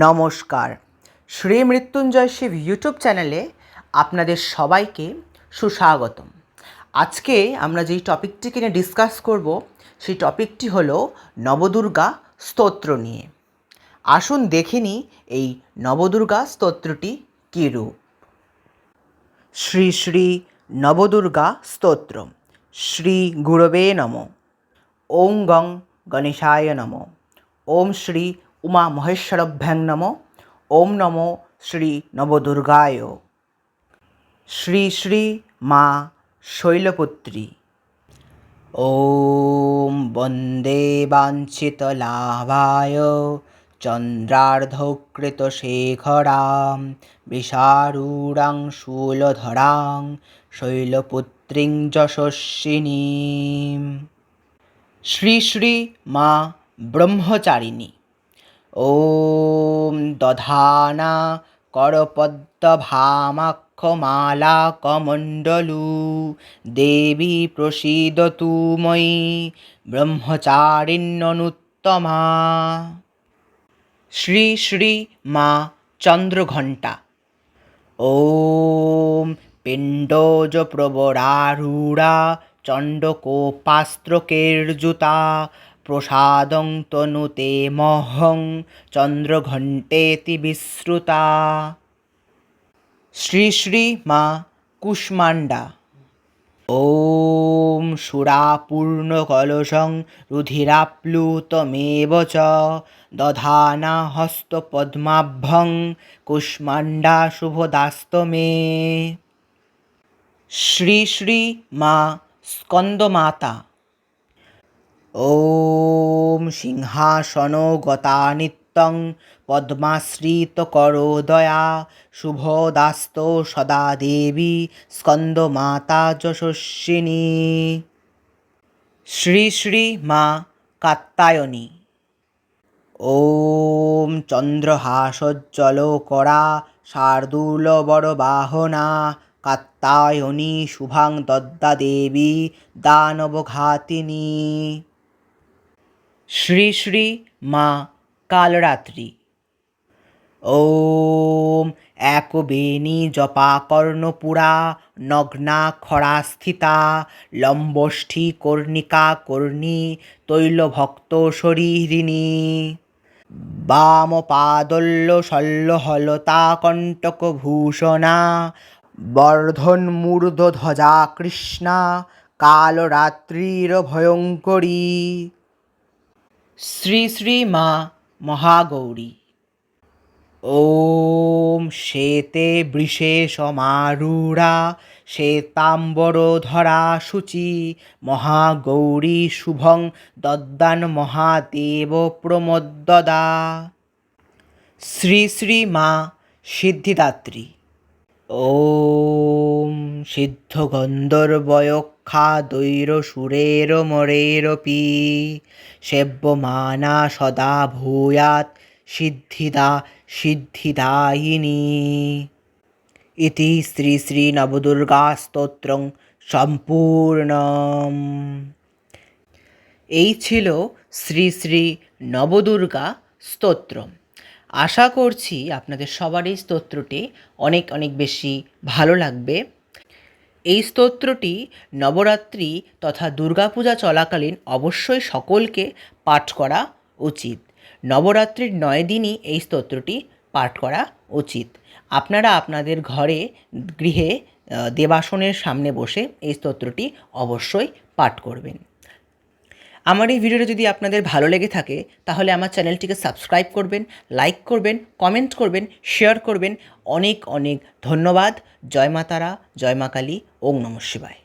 নমস্কার। শ্রী মৃত্যুঞ্জয় শিব ইউটিউব চ্যানেলে আপনাদের সবাইকে সুস্বাগতম। আজকে আমরা যেই টপিকটিকে নিয়ে ডিসকাস করব, সেই টপিকটি হলো নবদুর্গা স্তোত্র নিয়ে। আসুন দেখিনি এই নবদুর্গা স্তোত্রটি কী রূপ। শ্রী শ্রী নবদুর্গা স্তোত্র। শ্রী গুরবে নম। ওং গং গণেশায় নম। ওম শ্রী উমা মহেশ্বরভ্যাং নম ওম নম শ্রী নবদুর্গায় শ্রী শ্রী মা শৈলপুত্রী ॐ वन्दे वाञ्छितलाभाय चन्द्रार्धकृतशेखरां विशारूढां शूलधरां शैलपुत्रीं যশস্বিনীं শ্রী শ্রী মা ব্রহ্মচারিণী ॐ দধানা করপদ্মভামাক্ষমালাকমণ্ডলু দেবী প্রসীদতু ময়ি ব্রহ্মচারিণ্যনুত্তমা শ্রী শ্রী মা চন্দ্রঘণ্টা ॐ পিণ্ডোজপ্রবরারূঢ়া চণ্ডকোপাস্ত্রকের্জুতা প্রসাদং তনুতে মহং চন্দ্রঘণ্টেতি বিশ্রুতা শ্রী শ্রী মা কুষ্মাণ্ডা। ॐ সুরাপূর্ণকলশং রুধিরাপ্লুতমেব চ দধানা হস্তপদ্মাভ্যং কুষ্মাণ্ডা শুভদাস্তমে। শ্রী শ্রী মা ॐ সিংহাসনগতা নিত্যং পদ্মাশ্রিতকরোদয়া শুভদাস্ত সদা দেবী স্কন্দমাতা যশস্বিনী। শ্রী শ্রী মা কাত্তায়নী। ॐ চন্দ্রহাসজ্জলকরা শার্দূল বড়বাহনা কাত্তায়নী শুভাং দদ্দা দেবী দানবঘাতিনী। শ্রী শ্রী মা কালরাত্রি। ॐ একবেণী জপা কর্ণপুরা নগ্না খরাস্থিতা লম্বষ্ঠী কর্ণিকা কর্ণী তৈলভক্ত শরীরিণী। বামপাদল্য শল্যহলতা কণ্টকভূষণা বর্ধন্মূর্ধধ্বজা কৃষ্ণা কালরাত্রির ভয়ঙ্করী। শ্রী শ্রী মা মহাগৌরী। ॐ শ্বেতে বৃষে সমারূঢ়া, শ্বেতাম্বরধরা শুচি মহাগৌরী শুভং দদ্দান মহাদেব প্রমোদ্দদা। শ্রী শ্রী মা সিদ্ধিদাত্রী। ॐ সিদ্ধগন্ধর্বয়ক্ষা দৈর সুরের মরের মরেরপি সেব্যমানা সদা ভূয়াৎ সিদ্ধিদা সিদ্ধিদায়িনী। ইতি শ্রী শ্রী নবদুর্গা স্তোত্রং সম্পূর্ণম। এই ছিল শ্রী শ্রী নবদুর্গা স্তোত্রম। আশা করছি আপনাদের সবারই স্তোত্রটি অনেক অনেক বেশি ভালো লাগবে। এই স্তোত্রটি নবরাত্রি তথা দুর্গাপূজা চলাকালীন অবশ্যই সকলকে পাঠ করা উচিত। নবরাত্রির নয় দিনই এই স্তোত্রটি পাঠ করা উচিত। আপনারা আপনাদের ঘরে, গৃহে দেবাসনের সামনে বসে এই স্তোত্রটি অবশ্যই পাঠ করবেন। আমার এই ভিডিওটা যদি আপনাদের ভালো লেগে থাকে, তাহলে আমার চ্যানেলটিকে সাবস্ক্রাইব করবেন, লাইক করবেন, কমেন্ট করবেন, শেয়ার করবেন। অনেক অনেক ধন্যবাদ। জয় মা তারা জয় মা কালী ওং নমঃ শিবায়।